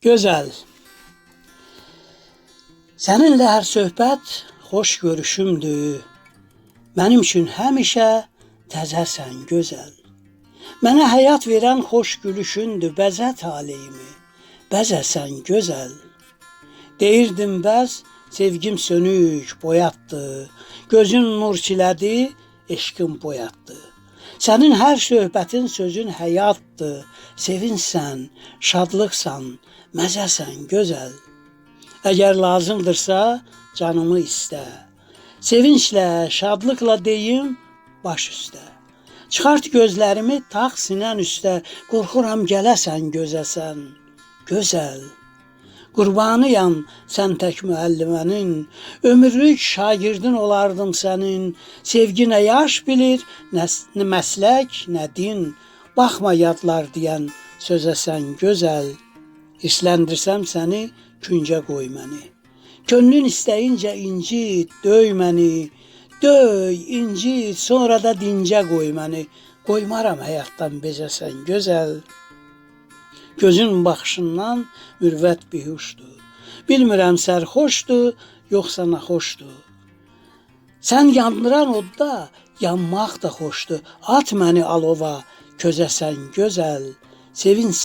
Gözəl. Səninlə hər söhbət xoş görüşümdür. Mənim üçün həmişə təzəsən gözəl. Mənə həyat verən xoş gülüşündür, bəzət taleyimi. Bəzəsən gözəl. Deyirdim bəz sevgim sönük, boyatdı. Gözün nur çilədi, eşqim boyatdı. Sənin hər söhbətin sözün həyatdır. Sevinsən, şadlıqsan, məzəsən gözəl. Əgər lazımdırsa canımı istə. Sevinclə, şadlıqla deyim baş üstə. Çıxart gözlərimi tax sinən üstə. Qorxuram gələsən gözəsən. Gözəl. Qurbanıyam sən tək müəllimənin, ömürlük şagirdin olardım sənin. Sevgi nə yaş bilir, nə, nə məslək, nə din. Baxma yadlar deyən sözəsən gözəl. Hirsləndirsəm səni, küncə qoy məni. Könlün istəyincə incit, döy məni. Döy, incit, sonra da dincə qoy məni. Qoymaram həyatdan bezəsən gözəl. Gözün baxışından mürvət bihuşdur. Bilmirəm sərxoşdur, yoxsa naxoşdur. Sən yandıran odda yanmaq da xoşdur. At məni alova, közəsən gözəl. Sevin